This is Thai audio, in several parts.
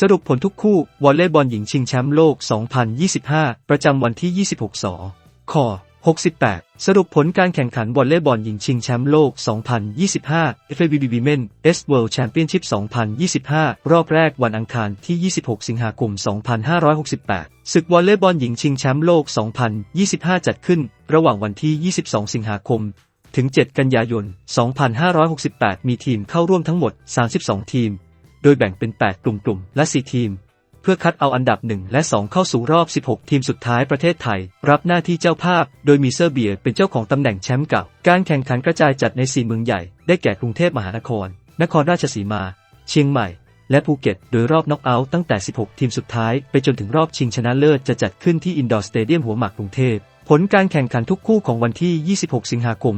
สรุปผลทุกคู่วอลเลย์บอลหญิงชิงแชมป์โลก 2025 ประจำวันที่ 26 สค68 สรุปผลการแข่งขันวอลเลย์บอลหญิงชิงแชมป์โลก 2025 FIVB Women S World Championship 2025 รอบแรกวันอังคารที่ 26 สิงหาคม 2568 ศึกวอลเลย์บอลหญิงชิงแชมป์โลก 2025 จัดขึ้น ระหว่างวันที่ 22 สิงหาคม ถึง 7 กันยายน 2568 มีทีมเข้าร่วมทั้งหมด 32 ทีม ดยแบ่งเป็น 8 กลุ่มๆและ 4 ทีม เพื่อคัดเอาอันดับ 1 และ 2 เข้าสู่รอบ 16 ทีมสุดท้ายประเทศไทย รับหน้าที่เจ้าภาพ โดยมีเซอร์เบียเป็นเจ้าของตำแหน่งแชมป์เก่า การแข่งขันกระจายจัดใน 4 เมืองใหญ่ ได้แก่กรุงเทพมหานคร นครราชสีมา เชียงใหม่ และภูเก็ต โดยรอบน็อกเอาท์ตั้งแต่ 16 ทีมสุดท้าย ไปจนถึงรอบชิงชนะเลิศจะจัดขึ้นที่อินดอร์สเตเดียมหัวหมากกรุงเทพผลการแข่งขันทุกคู่ของวันที่ 26 สิงหาคม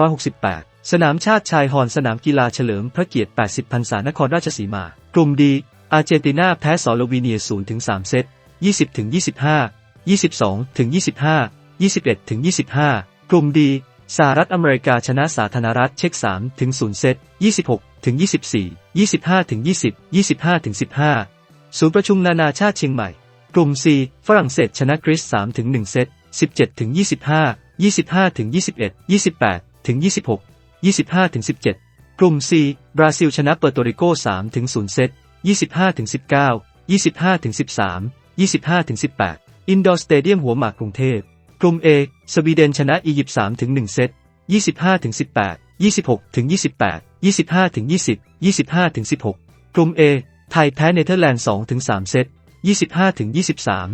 2568 สนามชาติชายฮอนสนามกีฬาเฉลิมพระเกียรติ 80 พรรษานครราชสีมา กลุ่มดี อาร์เจนตินาแพ้สโลวีเนีย0-3เซต 20-25 22-25 21-25 กลุ่มดี สหรัฐอเมริกาชนะสาธารณรัฐเช็ก3-0เซต 26-24 25-20 25-15 ศูนย์ประชุมนานาชาติเชียงใหม่ กลุ่ม C ฝรั่งเศสชนะกรีซ3-1เซต 17-25 25-21 28-26 25-17 กลุ่ม C บราซิลชนะเปอร์โตริโก 3-0 เซต 25-19 25-13 25-18 อินดอร์สเตเดียมหัวหมากกรุงเทพ กลุ่ม A สวีเดนชนะอียิปต์3-1 เซต 25-18 26-28 25-20 25-16 กลุ่ม A ไทยแพ้เนเธอร์แลนด์2-3 เซต 25-23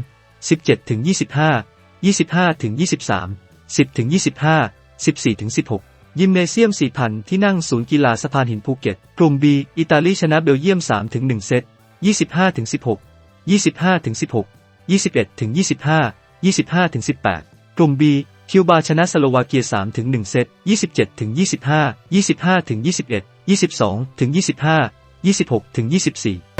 17-25 25-23 10-25 14-16 ยิมเนเซียม 4,000 ที่นั่งศูนย์กีฬาสะพานหินภูเก็ต กลุ่ม B อิตาลีชนะเบลเยียม 3-1 เซต 25-16 25-16 21-25 25-18 กลุ่ม B คิวบาชนะสโลวาเกีย 3-1 เซต 27-25 25-21 22-25 26-24